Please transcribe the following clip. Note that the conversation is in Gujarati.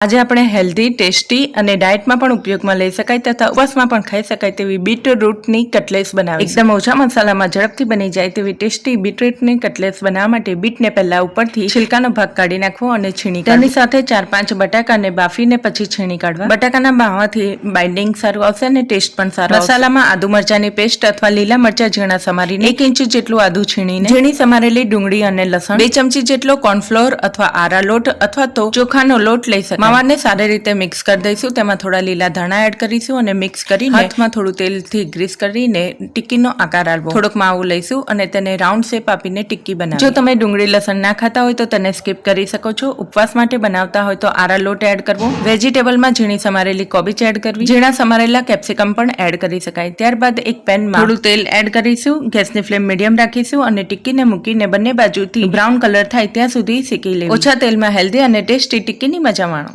આજે આપણે હેલ્ધી ટેસ્ટી અને ડાયટમાં પણ ઉપયોગમાં લઈ શકાય તથા ઉપવાસમાં પણ ખાઈ શકાય તેવી બીટરૂટની કટલેસ બનાવી એકદમ ઓછા મસાલામાં ઝડપથી બની જાય તેવી ટેસ્ટી બીટરૂટની કટલેસ બનાવવા માટે બીટને પહેલા ઉપરથી છિલકાનો ભાગ કાઢી નાખવો અને છીણી તેની સાથે ચાર પાંચ બટાકાને બાફીને પછી છીણી કાઢવા. બટાકાના બાવાથી બાઇન્ડિંગ સારું આવશે અને ટેસ્ટ પણ સારો મસાલામાં આદુ મરચાની પેસ્ટ અથવા લીલા મરચા ઝીણા સમારીને એક ઇંચ જેટલું આદુ છીણીને ઝીણી સમારેલી ડુંગળી અને લસણ બે ચમચી જેટલો કોર્નફ્લોર અથવા આરા લોટ અથવા તો ચોખાનો લોટ લઈ શકાય. માવાને સારી રીતે મિક્સ કરી દઈશું. તેમાં થોડા લીલા ધાણા એડ કરીશું અને મિક્સ કરીને હાથમાં થોડું તેલથી ગ્રીસ કરીને ટિક્કીનો આકાર આપવો થોડોક માવું લઈશું અને તેને રાઉન્ડ શેપ આપીને ટિક્કી બનાવો. જો તમે ડુંગળી લસણ ના ખાતા હોય તો તેને સ્કીપ કરી શકો છો. ઉપવાસ માટે બનાવતા હોય તો આરા લોટ એડ કરવો. વેજીટેબલમાં ઝીણી સમારેલી કોબીજ એડ કરવી. ઝીણા સમારેલા કેપ્સિકમ પણ એડ કરી શકાય. ત્યારબાદ એક પેનમાં થોડું તેલ એડ કરીશું. ગેસની ફ્લેમ મીડિયમ રાખીશું અને ટિક્કીને મૂકીને બંને બાજુથી બ્રાઉન કલર થાય ત્યાં સુધી શેકી લેવું. ઓછા તેલમાં હેલ્ધી અને ટેસ્ટી ટિક્કીની મજા માણો.